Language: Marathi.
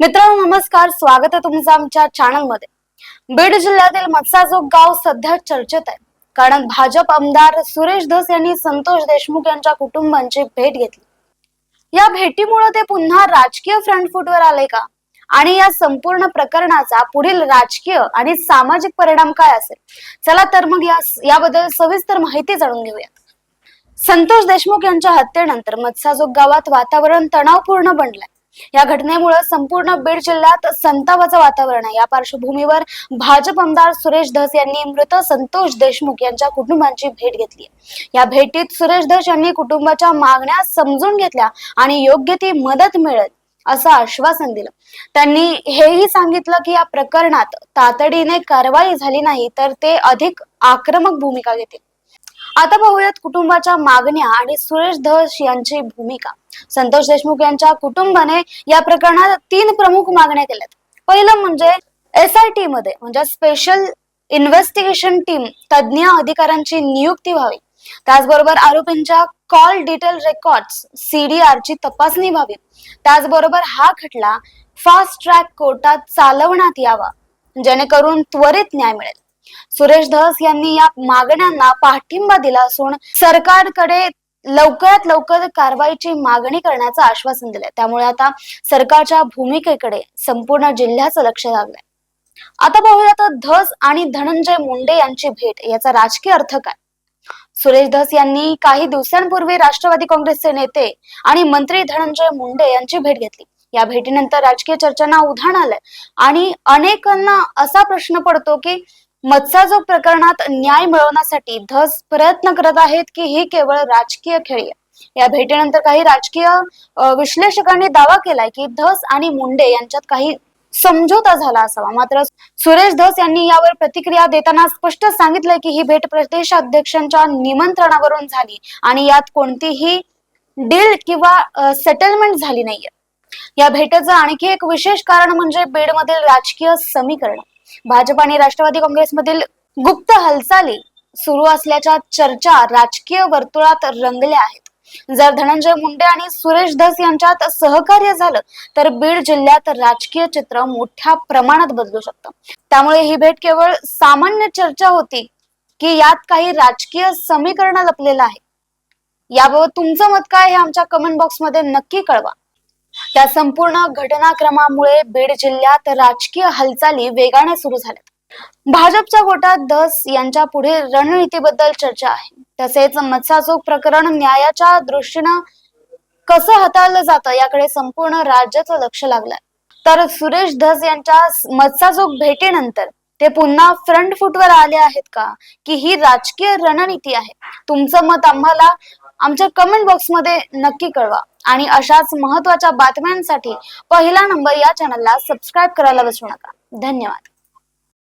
मित्रांनो नमस्कार. स्वागत आहे तुमचं आमच्या चॅनलमध्ये बीड जिल्ह्यातील मत्साजोग गाव सध्या चर्चेत आहे. कारण भाजप आमदार सुरेश धस यांनी संतोष देशमुख यांच्या कुटुंबांची भेट घेतली. या भेटीमुळे ते पुन्हा राजकीय फ्रंट फुटवर आले का? आणि या संपूर्ण प्रकरणाचा पुढील राजकीय आणि सामाजिक परिणाम काय असेल? चला तर मग या याबद्दल सविस्तर माहिती जाणून घेऊया. संतोष देशमुख यांच्या हत्येनंतर मत्साजोग गावात वातावरण तणावपूर्ण बनलंय. या घटनेमुळे संपूर्ण बीड जिल्ह्यात संतापाचं वातावरण आहे. या पार्श्वभूमीवर भाजप आमदार सुरेश धस यांनी मृत संतोष देशमुख यांच्या कुटुंबांची भेट घेतली या भेटीत सुरेश धस यांनी कुटुंबाच्या मागण्या समजून घेतल्या आणि योग्य ती मदत मिळेल असं आश्वासन दिलं. त्यांनी हेही सांगितलं की या प्रकरणात तातडीने कारवाई झाली नाही तर ते अधिक आक्रमक भूमिका घेतील. आता पाहूयात कुटुंबाच्या मागण्या आणि सुरेश धस यांची भूमिका. संतोष देशमुख यांच्या कुटुंबाने या प्रकरणात तीन प्रमुख मागण्या केल्यात. पहिलं म्हणजे एस आय टी मध्ये म्हणजे स्पेशल इन्व्हेस्टिगेशन टीम तज्ज्ञ अधिकाऱ्यांची नियुक्ती व्हावी. त्याचबरोबर आरोपींच्या कॉल डिटेल रेकॉर्ड्स सीडीआर ची तपासणी व्हावी. त्याचबरोबर हा खटला फास्ट ट्रॅक कोर्टात चालवण्यात यावा जेणेकरून त्वरित न्याय मिळेल. सुरेश धस यांनी या मागण्यांना पाठिंबा दिला असून सरकारकडे लवकरात लवकर कारवाईची मागणी करण्याचं आश्वासन दिलंय. त्यामुळे आता सरकारच्या भूमिकेकडे संपूर्ण जिल्ह्याचं लक्ष लागलंय. आता पाहूया तर धस आणि धनंजय मुंडे यांची भेट. याचा राजकीय अर्थ काय? सुरेश धस यांनी काही दिवसांपूर्वी राष्ट्रवादी काँग्रेसचे नेते आणि मंत्री धनंजय मुंडे यांची भेट घेतली. या भेटीनंतर राजकीय चर्चांना उधाण आलंय. आणि अनेकांना असा प्रश्न पडतो की मत्साजोग प्रकरणात न्याय मिळवण्यासाठी धस प्रयत्न करत आहेत की ही केवळ राजकीय खेळी आहे. या भेटीनंतर काही राजकीय विश्लेषकांनी दावा केलाय की धस आणि मुंडे यांच्यात काही समझोता झाला असावा. मात्र सुरेश धस यांनी यावर प्रतिक्रिया देताना स्पष्ट सांगितलंय की ही भेट प्रदेश अध्यक्षांच्या निमंत्रणावरून झाली आणि यात कोणतीही डील किंवा सेटलमेंट झाली नाहीये. या भेटीचं आणखी एक विशेष कारण म्हणजे बीडमधील राजकीय समीकरण. भाजप आणि राष्ट्रवादी काँग्रेसमधील गुप्त हालचाली सुरू असल्याच्या चर्चा राजकीय वर्तुळात रंगल्या आहेत. जर धनंजय मुंडे आणि सुरेश धस यांच्यात सहकार्य झालं तर बीड जिल्ह्यात राजकीय चित्र मोठ्या प्रमाणात बदलू शकतं. त्यामुळे ही भेट केवळ सामान्य चर्चा होती की यात काही राजकीय समीकरण लपलेलं आहे. याबाबत तुमचं मत काय हे आमच्या कमेंट बॉक्समध्ये नक्की कळवा. त्या संपूर्ण घटनाक्रमामुळे बीड जिल्ह्यात राजकीय हालचाली वेगाने सुरू झाल्या भाजपच्या गोटात धस यांच्या पुढे रणनीतीबद्दल चर्चा आहे. तसेच मत्साचोक प्रकरण न्यायाच्या दृष्टीनं कसं हाताळलं जातं याकडे संपूर्ण राज्याचं लक्ष लागलंय. तर सुरेश धस यांच्या मत्साचोक भेटीनंतर ते पुन्हा फ्रंट फुटवर आले आहेत का? की ही राजकीय रणनीती आहे? तुमचं मत आम्हाला आमच्या कमेंट बॉक्समध्ये नक्की कळवा. आणि अशाच महत्त्वाच्या बातम्यांसाठी पहिला नंबर या चॅनलला सबस्क्राईब करायला विसरू नका. धन्यवाद.